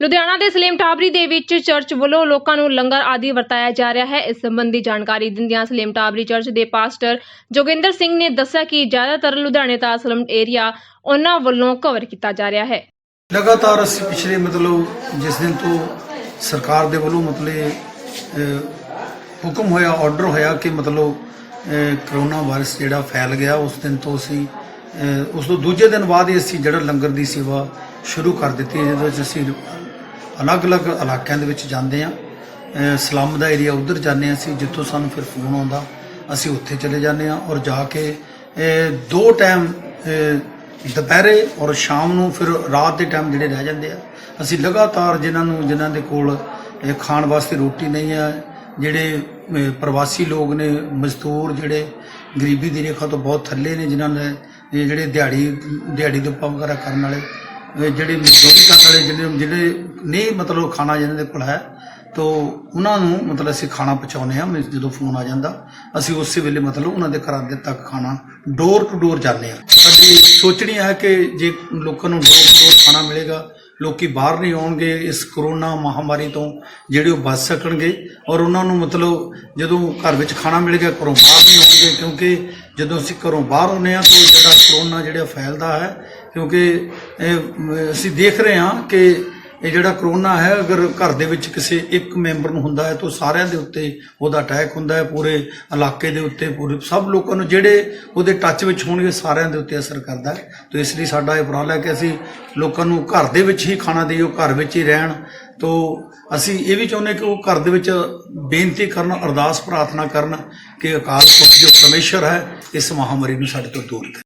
ਲੁਧਿਆਣਾ ਦੇ ਸਲੀਮ ਟਾਬਰੀ ਦੇ ਵਿੱਚ ਚਰਚ ਵੱਲੋਂ ਲੋਕਾਂ ਨੂੰ ਲੰਗਰ ਆਦਿ ਵਰਤਾਇਆ ਜਾ ਰਿਹਾ ਹੈ। ਇਸ ਸੰਬੰਧੀ ਜਾਣਕਾਰੀ ਦਿੰਦਿਆਂ ਸਲੀਮ ਟਾਬਰੀ ਚਰਚ ਦੇ ਪਾਸਟਰ ਜੋਗਿੰਦਰ ਸਿੰਘ ਨੇ ਦੱਸਿਆ ਕਿ ਜ਼ਿਆਦਾਤਰ ਲੁਧਿਆਣੇ ਦਾ ਸਲਮ ਏਰੀਆ ਉਹਨਾਂ ਵੱਲੋਂ ਕਵਰ ਕੀਤਾ ਜਾ ਰਿਹਾ ਹੈ। ਲਗਾਤਾਰ ਅਸੀਂ ਪਿਛਲੇ ਮਤਲਬ ਜਿਸ ਦਿਨ ਤੋਂ ਸਰਕਾਰ ਦੇ ਵੱਲੋਂ ਮਤਲਬ ਹੁਕਮ ਹੋਇਆ ਆਰਡਰ ਹੋਇਆ ਕਿ ਮਤਲਬ ਅਹ, ਕਰੋਨਾ ਵਾਇਰਸ ਜਿਹੜਾ ਫੈਲ ਗਿਆ ਉਸ ਦਿਨ ਤੋਂ ਅਸੀਂ ਉਸ ਤੋਂ ਦੂਜੇ ਦਿਨ ਬਾਅਦ ਹੀ ਅਸੀਂ ਜਿਹੜਾ ਲੰਗਰ ਦੀ ਸੇਵਾ ਸ਼ੁਰੂ ਕਰ ਦਿੱਤੀ ਹੈ ਜਿਹਦੇ ਵਿੱਚ ਅਸੀਂ ਅਲੱਗ-ਅਲੱਗ ਇਲਾਕਿਆਂ ਦੇ ਵਿੱਚ ਜਾਂਦੇ ਹਾਂ। ਸਲਮ ਦਾ ਏਰੀਆ ਉਧਰ ਜਾਂਦੇ ਹਾਂ ਅਸੀਂ, ਜਿੱਥੋਂ ਸਾਨੂੰ ਫਿਰ ਫੋਨ ਆਉਂਦਾ, ਅਸੀਂ ਉੱਥੇ ਚਲੇ ਜਾਂਦੇ ਹਾਂ ਔਰ ਜਾ ਕੇ ਦੋ ਟਾਈਮ ਦੁਪਹਿਰੇ ਔਰ ਸ਼ਾਮ ਨੂੰ ਫਿਰ ਰਾਤ ਦੇ ਟਾਈਮ ਜਿਹੜੇ ਰਹਿ ਜਾਂਦੇ ਆ। ਅਸੀਂ ਲਗਾਤਾਰ ਜਿਨ੍ਹਾਂ ਨੂੰ, ਜਿਨ੍ਹਾਂ ਦੇ ਕੋਲ ਖਾਣ ਵਾਸਤੇ ਰੋਟੀ ਨਹੀਂ ਆ ਜਿਹੜੇ ਪ੍ਰਵਾਸੀ ਲੋਕ ਨੇ, ਮਜ਼ਦੂਰ ਜਿਹੜੇ, ਗਰੀਬੀ ਦੀ ਰੇਖਾ ਤੋਂ ਬਹੁਤ ਥੱਲੇ ਨੇ ਜਿਨ੍ਹਾਂ ਨੇ ਜਿਹੜੇ ਦਿਹਾੜੀ ਦਿਹਾੜੀ ਦੁੱਪਾ ਵਗੈਰਾ ਕਰਨ ਵਾਲੇ ਜਿਹੜੇ ਮਜ਼ਦੂਰ ਕਰਨ ਵਾਲੇ ਜਿਹੜੇ ਜਿਹੜੇ ਨਹੀਂ ਮਤਲਬ ਖਾਣਾ ਜਿਹਨਾਂ ਦੇ ਕੋਲ ਹੈ, ਤੋ ਉਹਨਾਂ ਨੂੰ ਮਤਲਬ ਅਸੀਂ ਖਾਣਾ ਪਹੁੰਚਾਉਂਦੇ ਹਾਂ ਜਦੋਂ ਫੋਨ ਆ ਜਾਂਦਾ, ਅਸੀਂ ਉਸੇ ਵੇਲੇ ਮਤਲਬ ਉਹਨਾਂ ਦੇ ਘਰਾਂ ਦੇ ਤੱਕ ਖਾਣਾ ਡੋਰ ਟੂ ਡੋਰ ਜਾਂਦੇ ਹਾਂ। ਸਾਡੀ ਸੋਚਣੀ ਹੈ ਕਿ ਜੇ ਲੋਕਾਂ ਨੂੰ ਡੋਰ ਟੂ ਡੋਰ ਖਾਣਾ ਮਿਲੇਗਾ, ਲੋਕੀ ਬਾਹਰ ਨਹੀਂ ਆਉਣਗੇ ਇਸ ਕਰੋਨਾ ਮਹਾਮਾਰੀ ਤੋਂ, ਜਿਹੜੇ ਉਹ ਬਚ ਸਕਣਗੇ, ਔਰ ਉਹਨਾਂ ਨੂੰ ਮਤਲਬ ਜਦੋਂ ਘਰ ਵਿੱਚ ਖਾਣਾ ਮਿਲੇਗਾ ਘਰੋਂ ਬਾਹਰ ਨਹੀਂ ਆਉਣਗੇ, ਕਿਉਂਕਿ ਜਦੋਂ ਅਸੀਂ ਘਰੋਂ ਬਾਹਰ ਆਉਂਦੇ ਹਾਂ, ਤਾਂ ਜਿਹੜਾ ਕਰੋਨਾ ਜਿਹੜਾ ਫੈਲਦਾ ਹੈ ਕਿਉਂਕਿ ਅਸੀਂ ਦੇਖ ਰਹੇ ਹਾਂ ਕਿ ਇਹ ਜਿਹੜਾ ਕਰੋਨਾ ਹੈ, ਅਗਰ ਘਰ ਦੇ ਵਿੱਚ ਕਿਸੇ ਇੱਕ ਮੈਂਬਰ ਨੂੰ ਹੁੰਦਾ ਹੈ ਤਾਂ ਸਾਰਿਆਂ ਦੇ ਉੱਤੇ ਉਹਦਾ ਅਟੈਕ ਹੁੰਦਾ ਹੈ, ਪੂਰੇ ਇਲਾਕੇ ਦੇ ਉੱਤੇ, ਪੂਰੇ ਸਭ ਲੋਕਾਂ ਨੂੰ ਜਿਹੜੇ ਉਹਦੇ ਟੱਚ ਵਿੱਚ ਹੋਣਗੇ ਸਾਰਿਆਂ ਦੇ ਉੱਤੇ ਅਸਰ ਕਰਦਾ ਹੈ। ਤਾਂ ਇਸ ਲਈ ਸਾਡਾ ਇਹ ਉਪਰਾਲਾ ਹੈ ਕਿ ਅਸੀਂ ਲੋਕਾਂ ਨੂੰ ਘਰ ਦੇ ਵਿੱਚ ਹੀ ਖਾਣਾ ਦੇਈਓ ਘਰ ਵਿੱਚ ਹੀ ਰਹਿਣ। ਤੋ ਅਸੀਂ ਇਹ ਵੀ ਚਾਹੁੰਦੇ ਕਿ ਉਹ ਘਰ ਦੇ ਵਿੱਚ ਬੇਨਤੀ ਕਰਨ, ਅਰਦਾਸ ਪ੍ਰਾਰਥਨਾ ਕਰਨ ਕਿ ਅਕਾਲ ਪੁਰਖ ਜੋ ਪਰਮੇਸ਼ਰ ਹੈ, ਇਸ ਮਹਾਮਾਰੀ ਨੂੰ ਸਾਡੇ ਤੋਂ ਦੂਰ ਕਰੇ।